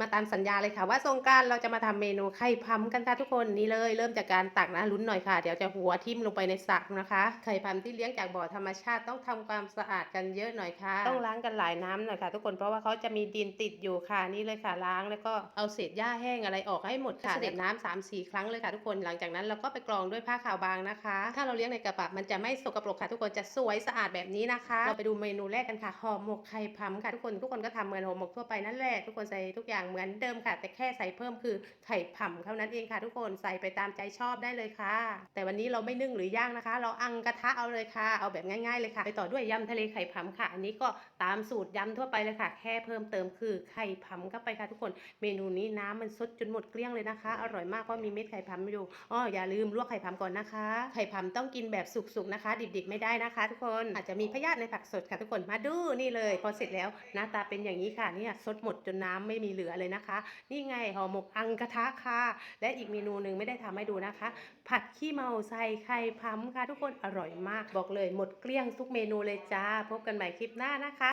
มาตามสัญญาเลยค่ะว่าสงกรารเราจะมาทำเมนูไข่พัมกันค่ะทุกคนนี่เลยเริ่มจากการตักนะลุ้นหน่อยค่ะ เดี๋ยวจะหัวทิ่มลงไปในสักนะคะไข่พัมที่เลี้ยงจากบ่อธรรมชาติต้องทำความสะอาดกันเยอะหน่อยค่ะ ต้องล้างกันหลายน้ำหน่อยค่ะ ทุกคนเพราะว่าเขาจะมีดินติดอยู่ค่ะนี่เลยค่ะล้างแล้วก็เอาเศษหญ้าแห้งอะไรออกให้หมดค่ะเด็ดน้ำสามสี่ครั้งเลยค่ะทุกคนหลังจากนั้นเราก็ไปกรองด้วยผ้าขาวบางนะคะ ถ้าเราเลี้ยงในกระบะมันจะไม่สกปรกค่ะ ทุกคนจะสวยสะอาดแบบนี้นะคะเราไปดูเมนูแรกกันค่ะห่อหมกไข่พัมค่ะทุกคนทุกคนก็ทำเหมือนห่อหมกทั่วไปนั่นแหละทุกคนใส่ทุกอย่างเหมือนเดิมค่ะ แต่แค่ใส่เพิ่มคือไข่พัมเท่านั้นเองค่ะทุกคนใส่ไปตามใจชอบได้เลยค่ะ แต่วันนี้เราไม่นึ่งหรือย่างนะคะ เราอังกระทะเอาเลยค่ะ เอาแบบง่ายๆเลยค่ะ ไปต่อด้วยยำทะเลไข่พัมค่ะ อันนี้ก็ตามสูตรยำทั่วไปเลยค่ะ แค่เพิ่มเติมคือไข่พัมเข้าไปค่ะทุกคน เมนูนี้น้ำมันซดจนหมดเกลี้ยงเลยนะคะ อร่อยมากเพราะมีเม็ดไข่พัมอยู่อ๋ออย่าลืมลวกไข่พัมก่อนนะคะ ไข่พัมต้องกินแบบสุกๆนะคะ ดิบๆไม่ได้นะคะ ทุกคนอาจจะมีพยาธิในผักสดค่ะทุกคนมาดูนี่เลย พอเสร็จแล้วหน้าตาเป็นอย่างนี้ค่ะเนี่ยซดหมดจนน้ำไม่มีเหลือเลยนะคะ นี่ไงห่อหมกอังกระทะค่ะและอีกเมนูหนึ่งไม่ได้ทำให้ดูนะคะ ผัดขี้เมาใส่ไข่พัมค่ะทุกคนอร่อยมากบอกเลยหมดเกลี้ยงทุกเมนูเลยจ้า พบกันใหม่คลิปหน้านะคะ